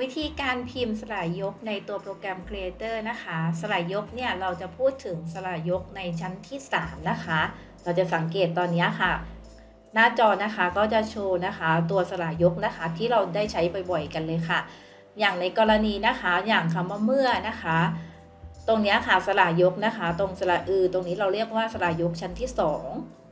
วิธีการพิมพ์สลายยกในตัวโปรแกรม Creator นะคะ สลายยกเนี่ยเราจะพูดถึงสลายยกในชั้นที่ 3 นะคะ เราจะสังเกตตอนนี้ค่ะ หน้าจอนะคะก็จะโชว์นะคะ ตัวสลายยกนะคะที่เราได้ใช้บ่อยๆกันเลยค่ะ อย่างในกรณีนะคะอย่างคำว่าเมื่อนะคะ ตรงนี้ค่ะสลายยกนะคะ ตรงสระอือตรงนี้เราเรียกว่าสลายยกชั้นที่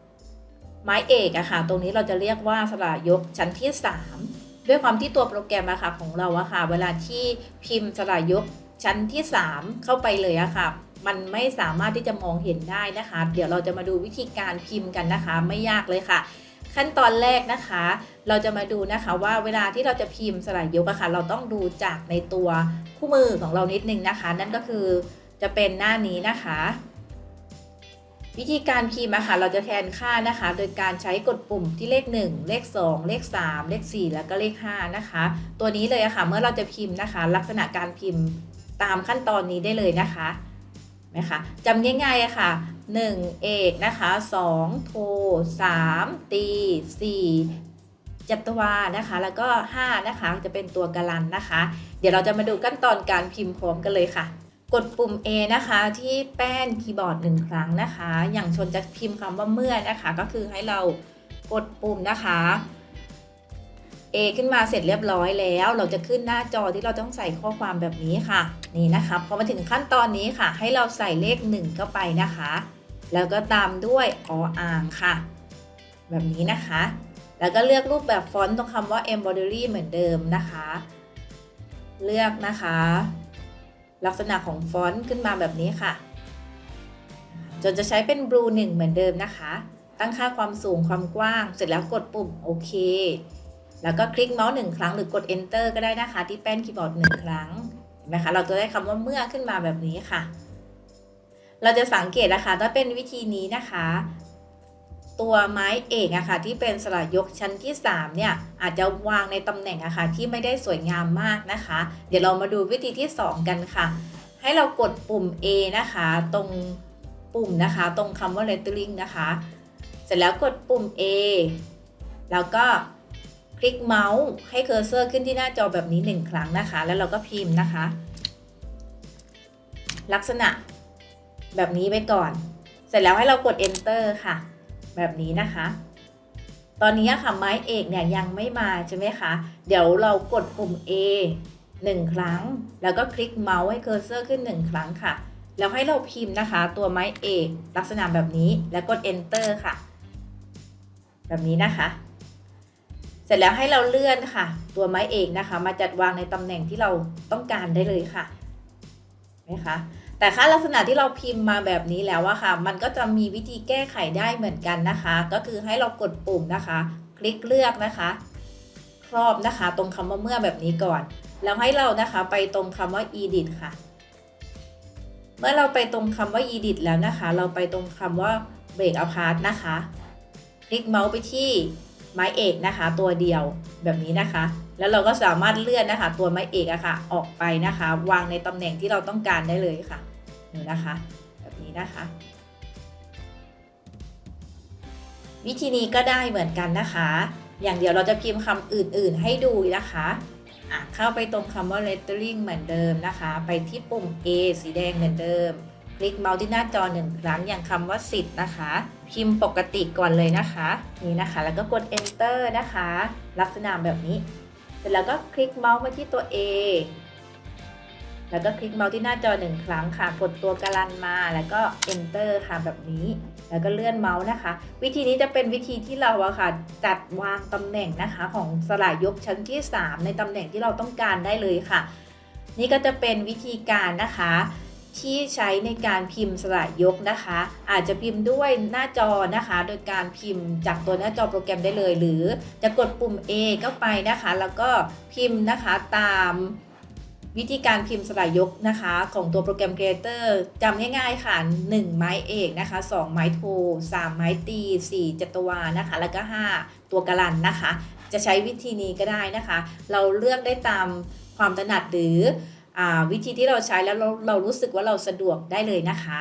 2 ไม้เอกอะค่ะ ตรงนี้เราจะเรียกว่าสลายยกชั้นที่ 3 ด้วยความที่ตัวโปรแกรมอะค่ะของเราอะค่ะ เวลาที่พิมพ์สลายยกชั้นที่ 3 เข้าไปเลยอะค่ะ มันไม่สามารถที่จะมองเห็นได้นะคะ เดี๋ยวเราจะมาดูวิธีการพิมพ์กันนะคะ ไม่ยากเลยค่ะ ขั้นตอนแรกนะคะ เราจะมาดูนะคะว่าเวลาที่เราจะพิมพ์สลายยกอะค่ะ เราต้องดูจากในตัวคู่มือของเรานิดนึงนะคะ นั่นก็คือจะเป็นหน้านี้นะคะ วิธีการพิมพ์อะค่ะเราจะแทนค่านะคะ โดยการใช้กดปุ่มที่เลข 1 เลข 2 เลข 3 เลข 4 แล้วก็เลข 5 นะคะ ตัวนี้เลยอะค่ะ เมื่อเราจะพิมพ์นะคะ ลักษณะการพิมพ์ตามขั้นตอนนี้ได้เลยนะคะนะคะจำง่ายๆอะค่ะ 1 เอกนะคะ2โท3ตี 4 จัตวานะคะ แล้วก็ 5 นะคะ จะเป็นตัวกาลันนะคะ เดี๋ยวเราจะมาดูขั้นตอนการพิมพ์พร้อมกันเลยค่ะ กดปุ่ม A นะคะที่แป้นคีย์บอร์ดหนึ่งครั้งนะคะ อย่างชนจะพิมพ์คำว่าเมื่อนะคะ ก็คือให้เรากดปุ่มนะคะ A ขึ้นมาเสร็จเรียบร้อยแล้ว เราจะขึ้นหน้าจอที่เราต้องใส่ข้อความแบบนี้ค่ะ นี่นะคะพอมาถึงขั้นตอนนี้ค่ะ ให้เราใส่เลข 1 เข้าไปนะคะ แล้วก็ตามด้วยออ่างค่ะ แบบนี้นะคะ แล้วก็เลือกรูปแบบฟอนต์ตรงคำว่า embroidery เหมือนเดิมนะคะ เลือกนะคะ ลักษณะของฟอนต์ขึ้นมาแบบนี้ค่ะ จนจะใช้เป็น blue 1เหมือนเดิมนะคะ ตั้งค่าความสูงความกว้าง เสร็จแล้วกดปุ่มโอเค แล้วก็คลิกเมาส์หนึ่งครั้งหรือกด enter ก็ได้นะคะ ที่แป้นคีย์บอร์ดหนึ่งครั้งเห็นไหมคะเราจะได้คำว่าเมื่อขึ้นมาแบบนี้ค่ะ เราจะสังเกตนะคะถ้าเป็นวิธีนี้นะคะ ตัวไม้เอกอะค่ะที่เป็นสลักยกชั้นที่3เนี่ยอาจจะวางในตำแหน่งอะค่ะที่ไม่ได้สวยงามมากนะคะ เดี๋ยวเรามาดูวิธีที่ 2 กันค่ะ ให้เรากดปุ่ม A นะคะ ตรงปุ่มนะคะ ตรงคำว่า lettering นะคะ เสร็จแล้วกดปุ่ม A แล้วก็คลิกเมาส์ให้เคอร์เซอร์ขึ้นที่หน้าจอแบบนี้ 1 ครั้งนะคะ แล้วเราก็พิมพ์นะคะ ลักษณะแบบนี้ไปก่อน เสร็จแล้วให้เรากด enter ค่ะ แบบนี้นะคะ ตอนนี้ค่ะไม้เอกเนี่ยยังไม่มาใช่ไหมคะ เดี๋ยวเรากดปุ่ม A 1 ครั้ง แล้วก็คลิกเมาส์ให้เคอร์เซอร์ขึ้น 1 ครั้งค่ะ แล้วให้เราพิมพ์นะคะ ตัวไม้เอกลักษณะแบบนี้แล้วกด enter ค่ะ แบบนี้นะคะ เสร็จแล้วให้เราเลื่อนค่ะ ตัวไม้เอกนะคะ มาจัดวางในตำแหน่งที่เราต้องการได้เลยค่ะไหมคะ แต่ค่าลักษณะที่เราพิมพ์มาแบบนี้แล้วอะค่ะ มันก็จะมีวิธีแก้ไขได้เหมือนกันนะคะ ก็คือให้เรากดปุ่มนะคะ คลิกเลือกนะคะ ครอบนะคะ ตรงคำว่าเมื่อแบบนี้ก่อน แล้วให้เรานะคะไปตรงคำว่า edit ค่ะ เมื่อเราไปตรงคำว่า edit แล้วนะคะ เราไปตรงคำว่า break apart นะคะ คลิกเมาส์ไปที่ไม้เอกนะคะ ตัวเดียวแบบนี้นะคะ แล้วเราก็สามารถเลื่อนนะคะ ตัวไม้เอกอะค่ะ ออกไปนะคะ วางในตำแหน่งที่เราต้องการได้เลยค่ะ นี่นะคะ แบบนี้นะคะ วิธีนี้ก็ได้เหมือนกันนะคะ อย่างเดียวเราจะพิมพ์คำอื่นๆให้ดูนะคะอะเข้าไปตรงคำว่า lettering เหมือนเดิมนะคะ ไปที่ปุ่ม A สีแดงเหมือนเดิม คลิกเมาส์ที่หน้าจอหนึ่งครั้งอย่างคำว่าสิทธิ์นะคะ พิมพ์ปกติก่อนเลยนะคะ นี่นะคะ แล้วก็กด enter นะคะ ลักษณะแบบนี้ เสร็จแล้วก็คลิกเมาส์มาที่ตัว A แล้วก็คลิกเมาส์ที่หน้าจอหนึ่งครั้งค่ะ กดตัวกาลันมาแล้วก็ enter ค่ะแบบนี้ แล้วก็เลื่อนเมาส์นะคะ วิธีนี้จะเป็นวิธีที่เราอะค่ะ จัดวางตำแหน่งนะคะ ของสลายยกชั้นที่ 3 ในตำแหน่งที่เราต้องการได้เลยค่ะ นี่ก็จะเป็นวิธีการนะคะที่ใช้ในการพิมพ์สลายยกนะคะ อาจจะพิมพ์ด้วยหน้าจอนะคะ โดยการพิมพ์จากตัวหน้าจอโปรแกรมได้เลย หรือจะกดปุ่ม A เข้าไปนะคะ แล้วก็พิมพ์นะคะตาม วิธีการพิมพ์สลายยกนะคะ ของตัวโปรแกรมเกรเตอร์จำง่ายๆค่ะ 1 ไม้เอกนะคะ 2 ไม้โท 3 ไม้ตี 4 จัตวานะคะ แล้วก็ 5 ตัวกาลันนะคะ จะใช้วิธีนี้ก็ได้นะคะ เราเลือกได้ตามความถนัดหรืออวิธีที่เราใช้แล้วเราเรารู้สึกว่าเราสะดวกได้เลยนะคะ